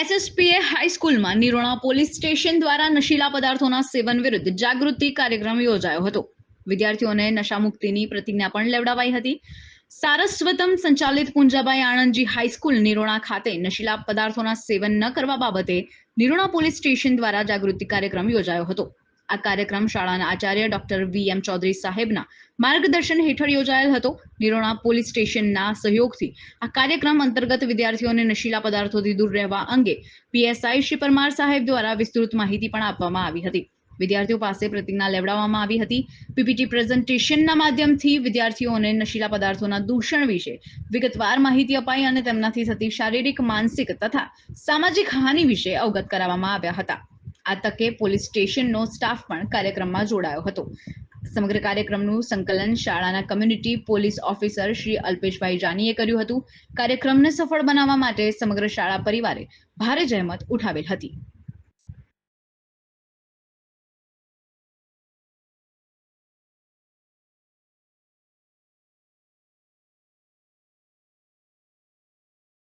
એસએસપીએ હાઈસ્કૂલમાં નિરોણા police station દ્વારા નશીલા પદાર્થોના સેવન વિરુદ્ધ જાગૃતિ કાર્યક્રમ યોજાયો હતો. વિદ્યાર્થીઓને નશામુક્તિની પ્રતિજ્ઞા પણ લેવડાવાઈ હતી. સારસ્વતમ સંચાલિત પુંજાભાઈ આણંદજી હાઈસ્કૂલ નિરોણા ખાતે નશીલા પદાર્થોના સેવન ન કરવા બાબતે નિરોણા પોલીસ સ્ટેશન દ્વારા જાગૃતિ કાર્યક્રમ યોજાયો હતો. આ કાર્યક્રમ શાળાના આચાર્ય ડોક્ટર વી એમ ચૌધરી સાહેબના માર્ગદર્શન હેઠળ યોજાયેલ હતો. નિરોણા પોલીસ સ્ટેશનના સહયોગથી આ કાર્યક્રમ અંતર્ગત વિદ્યાર્થીઓને નશીલા પદાર્થોથી દૂર રહેવા અંગે પીએસઆઈ શ્રી પરમાર સાહેબ દ્વારા વિસ્તૃત માહિતી પણ આપવામાં આવી હતી. વિદ્યાર્થીઓ પાસે પ્રતિજ્ઞા લેવડાવવામાં આવી હતી. પીપીટી પ્રેઝન્ટેશનના માધ્યમથી વિદ્યાર્થીઓને નશીલા પદાર્થોના દૂષણ વિશે વિગતવાર માહિતી અપાઈ અને તેમનાથી થતી શારીરિક, માનસિક તથા સામાજિક હાનિ વિશે અવગત કરાવવામાં આવ્યા હતા. આ તકે પોલીસ સ્ટેશનનો સ્ટાફ પણ કાર્યક્રમમાં જોડાયો હતો. સમગ્ર કાર્યક્રમનું સંકલન શાળાના community police officer Shri Alpeshbhai જાનીએ કર્યું હતું. કાર્યક્રમને સફળ બનાવવા માટે સમગ્ર શાળા પરિવારે ભારે જહેમત ઉઠાવેલ હતી.